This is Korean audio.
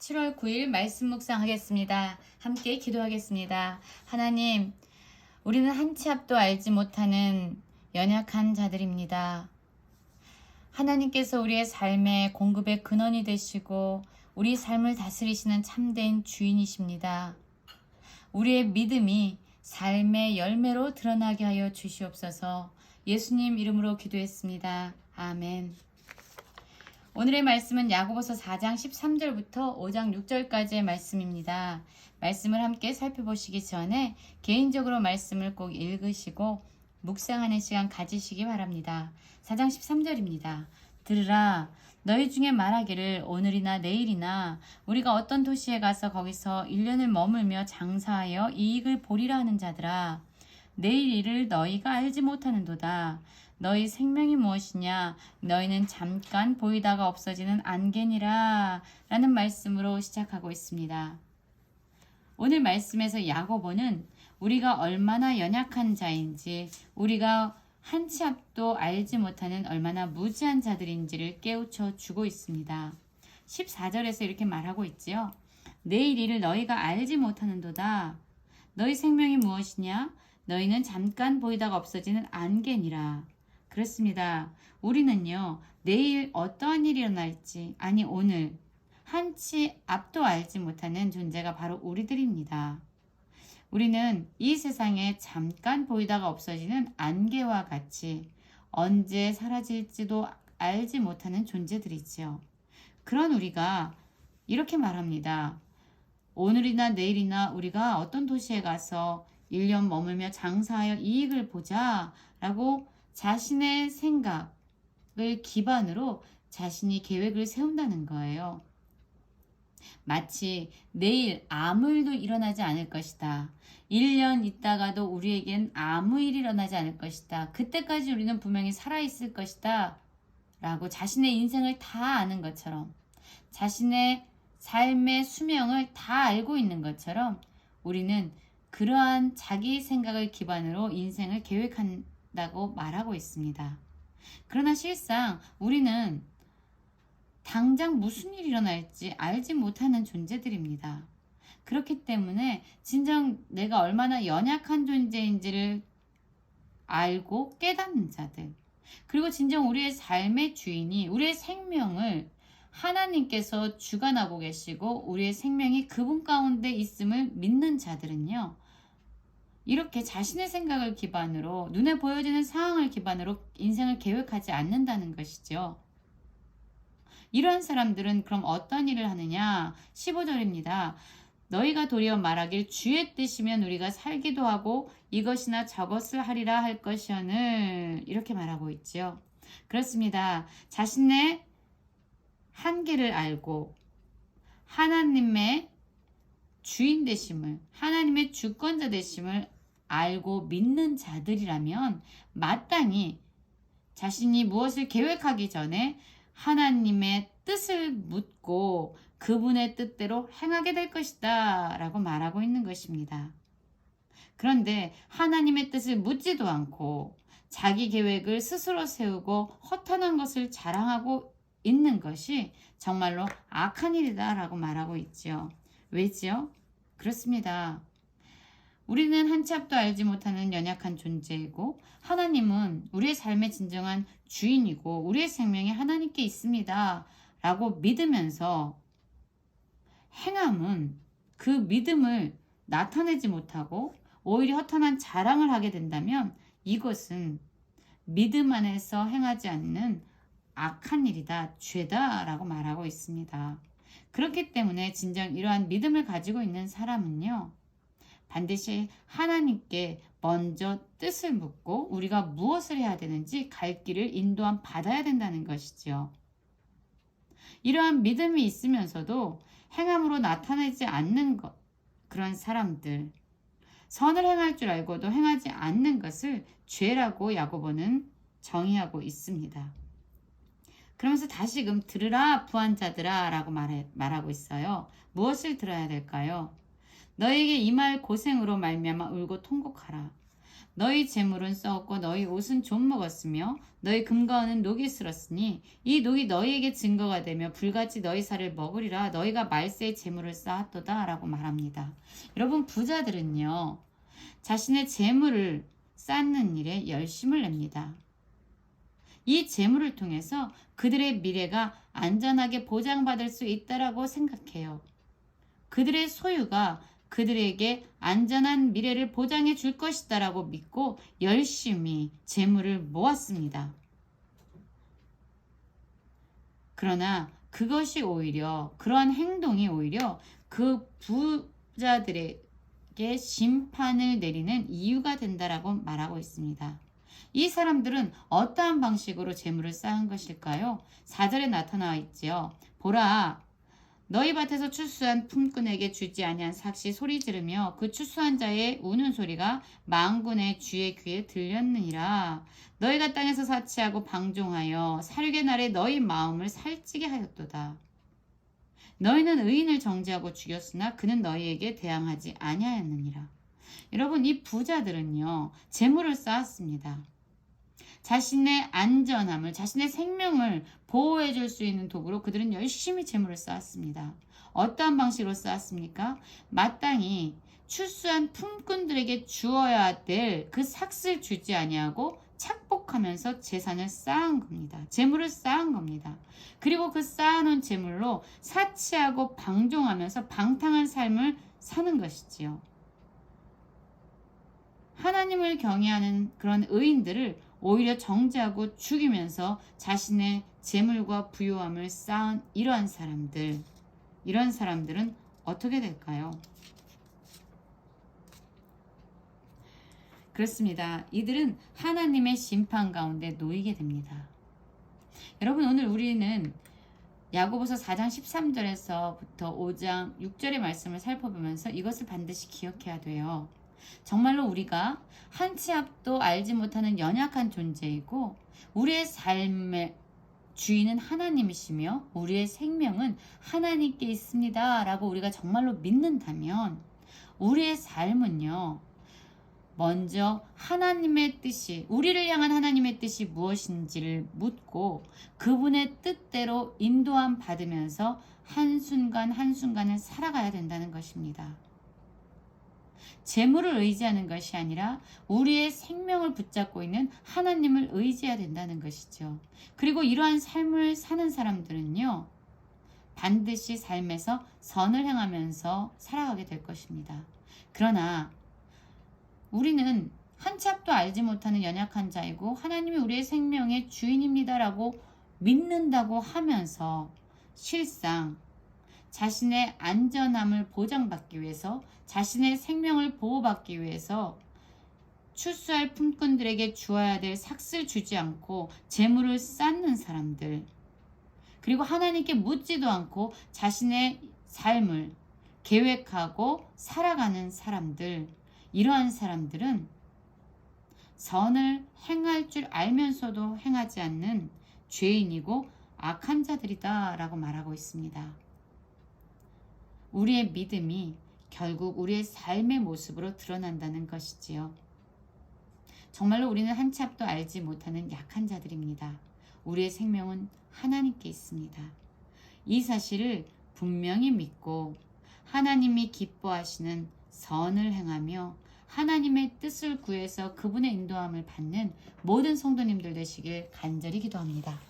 7월 9일 말씀 묵상하겠습니다. 함께 기도하겠습니다. 하나님, 우리는 한 치 앞도 알지 못하는 연약한 자들입니다. 하나님께서 우리의 삶의 공급의 근원이 되시고 우리 삶을 다스리시는 참된 주인이십니다. 우리의 믿음이 삶의 열매로 드러나게 하여 주시옵소서 예수님 이름으로 기도했습니다. 아멘. 오늘의 말씀은 야고보서 4장 13절부터 5장 6절까지의 말씀입니다. 말씀을 함께 살펴보시기 전에 개인적으로 말씀을 꼭 읽으시고 묵상하는 시간 가지시기 바랍니다. 4장 13절입니다. 들으라 너희 중에 말하기를 오늘이나 내일이나 우리가 어떤 도시에 가서 거기서 1년을 머물며 장사하여 이익을 보리라 하는 자들아 내일 일을 너희가 알지 못하는도다. 너희 생명이 무엇이냐? 너희는 잠깐 보이다가 없어지는 안개니라. 라는 말씀으로 시작하고 있습니다. 오늘 말씀에서 야고보는 우리가 얼마나 연약한 자인지, 우리가 한 치 앞도 알지 못하는 얼마나 무지한 자들인지를 깨우쳐 주고 있습니다. 14절에서 이렇게 말하고 있지요. 내일 일을 너희가 알지 못하는도다. 너희 생명이 무엇이냐? 너희는 잠깐 보이다가 없어지는 안개니라. 그렇습니다. 우리는요, 내일 어떠한 일이 일어날지, 아니, 오늘, 한치 앞도 알지 못하는 존재가 바로 우리들입니다. 우리는 이 세상에 잠깐 보이다가 없어지는 안개와 같이 언제 사라질지도 알지 못하는 존재들이지요. 그런 우리가 이렇게 말합니다. 오늘이나 내일이나 우리가 어떤 도시에 가서 1년 머물며 장사하여 이익을 보자 라고 자신의 생각을 기반으로 자신이 계획을 세운다는 거예요. 마치 내일 아무 일도 일어나지 않을 것이다. 1년 있다가도 우리에겐 아무 일이 일어나지 않을 것이다. 그때까지 우리는 분명히 살아있을 것이다. 라고 자신의 인생을 다 아는 것처럼 자신의 삶의 수명을 다 알고 있는 것처럼 우리는 그러한 자기 생각을 기반으로 인생을 계획한 다고 말하고 있습니다. 그러나 실상 우리는 당장 무슨 일이 일어날지 알지 못하는 존재들입니다. 그렇기 때문에 진정 내가 얼마나 연약한 존재인지를 알고 깨닫는 자들. 그리고 진정 우리의 삶의 주인이 우리의 생명을 하나님께서 주관하고 계시고 우리의 생명이 그분 가운데 있음을 믿는 자들은요. 이렇게 자신의 생각을 기반으로 눈에 보여지는 상황을 기반으로 인생을 계획하지 않는다는 것이죠. 이러한 사람들은 그럼 어떤 일을 하느냐? 15절입니다. 너희가 도리어 말하길 주의 뜻이면 우리가 살기도 하고 이것이나 저것을 하리라 할 것이오늘 이렇게 말하고 있지요. 그렇습니다. 자신의 한계를 알고 하나님의 주인 되심을 하나님의 주권자 되심을 알고 믿는 자들이라면 마땅히 자신이 무엇을 계획하기 전에 하나님의 뜻을 묻고 그분의 뜻대로 행하게 될 것이다 라고 말하고 있는 것입니다. 그런데 하나님의 뜻을 묻지도 않고 자기 계획을 스스로 세우고 허탄한 것을 자랑하고 있는 것이 정말로 악한 일이다 라고 말하고 있지요. 왜지요? 그렇습니다. 우리는 한치 앞도 알지 못하는 연약한 존재이고 하나님은 우리의 삶의 진정한 주인이고 우리의 생명이 하나님께 있습니다. 라고 믿으면서 행함은 그 믿음을 나타내지 못하고 오히려 허탄한 자랑을 하게 된다면 이것은 믿음 안에서 행하지 않는 악한 일이다, 죄다 라고 말하고 있습니다. 그렇기 때문에 진정 이러한 믿음을 가지고 있는 사람은요, 반드시 하나님께 먼저 뜻을 묻고 우리가 무엇을 해야 되는지 갈 길을 인도함 받아야 된다는 것이지요. 이러한 믿음이 있으면서도 행함으로 나타내지 않는 것, 그런 사람들, 선을 행할 줄 알고도 행하지 않는 것을 죄라고 야고보는 정의하고 있습니다. 그러면서 다시금 들으라 부한 자들아 라고 말해, 말하고 있어요. 무엇을 들어야 될까요? 너에게 이말 고생으로 말미암아 울고 통곡하라. 너희 재물은 썩었고 너희 옷은 좀 먹었으며 너희 금과 은은 녹이 슬었으니 이 녹이 너희에게 증거가 되며 불같이 너희 살을 먹으리라 너희가 말세의 재물을 쌓았도다 라고 말합니다. 여러분 부자들은요 자신의 재물을 쌓는 일에 열심을 냅니다. 이 재물을 통해서 그들의 미래가 안전하게 보장받을 수 있다라고 생각해요. 그들의 소유가 그들에게 안전한 미래를 보장해 줄 것이다라고 믿고 열심히 재물을 모았습니다. 그러나 그것이 오히려 그러한 행동이 오히려 그 부자들에게 심판을 내리는 이유가 된다라고 말하고 있습니다. 이 사람들은 어떠한 방식으로 재물을 쌓은 것일까요? 4절에 나타나 있지요. 보라 너희 밭에서 추수한 품꾼에게 주지 아니한 삭시 소리 지르며 그 추수한 자의 우는 소리가 망군의 주의 귀에 들렸느니라. 너희가 땅에서 사치하고 방종하여 사륙의 날에 너희 마음을 살찌게 하였도다. 너희는 의인을 정죄하고 죽였으나 그는 너희에게 대항하지 아니하였느니라. 여러분 이 부자들은요 재물을 쌓았습니다. 자신의 안전함을, 자신의 생명을 보호해 줄 수 있는 도구로 그들은 열심히 재물을 쌓았습니다. 어떠한 방식으로 쌓았습니까? 마땅히 출수한 품꾼들에게 주어야 될 그 삭슬 주지 아니하고 착복하면서 재산을 쌓은 겁니다. 재물을 쌓은 겁니다. 그리고 그 쌓아놓은 재물로 사치하고 방종하면서 방탕한 삶을 사는 것이지요. 하나님을 경외하는 그런 의인들을 오히려 정죄하고 죽이면서 자신의 재물과 부유함을 쌓은 이러한 사람들, 이런 사람들은 어떻게 될까요? 그렇습니다. 이들은 하나님의 심판 가운데 놓이게 됩니다. 여러분 오늘 우리는 야고보서 4장 13절에서부터 5장 6절의 말씀을 살펴보면서 이것을 반드시 기억해야 돼요. 정말로 우리가 한 치 앞도 알지 못하는 연약한 존재이고 우리의 삶의 주인은 하나님이시며 우리의 생명은 하나님께 있습니다. 라고 우리가 정말로 믿는다면 우리의 삶은요. 먼저 하나님의 뜻이 우리를 향한 하나님의 뜻이 무엇인지를 묻고 그분의 뜻대로 인도함 받으면서 한순간 한순간을 살아가야 된다는 것입니다. 재물을 의지하는 것이 아니라 우리의 생명을 붙잡고 있는 하나님을 의지해야 된다는 것이죠. 그리고 이러한 삶을 사는 사람들은요, 반드시 삶에서 선을 행하면서 살아가게 될 것입니다. 그러나 우리는 한 치 앞도 알지 못하는 연약한 자이고 하나님이 우리의 생명의 주인입니다라고 믿는다고 하면서 실상 자신의 안전함을 보장받기 위해서 자신의 생명을 보호받기 위해서 출수할 품꾼들에게 주어야 될 삭슬 주지 않고 재물을 쌓는 사람들 그리고 하나님께 묻지도 않고 자신의 삶을 계획하고 살아가는 사람들 이러한 사람들은 선을 행할 줄 알면서도 행하지 않는 죄인이고 악한 자들이다 라고 말하고 있습니다. 우리의 믿음이 결국 우리의 삶의 모습으로 드러난다는 것이지요. 정말로 우리는 한치 앞도 알지 못하는 약한 자들입니다. 우리의 생명은 하나님께 있습니다. 이 사실을 분명히 믿고 하나님이 기뻐하시는 선을 행하며 하나님의 뜻을 구해서 그분의 인도함을 받는 모든 성도님들 되시길 간절히 기도합니다.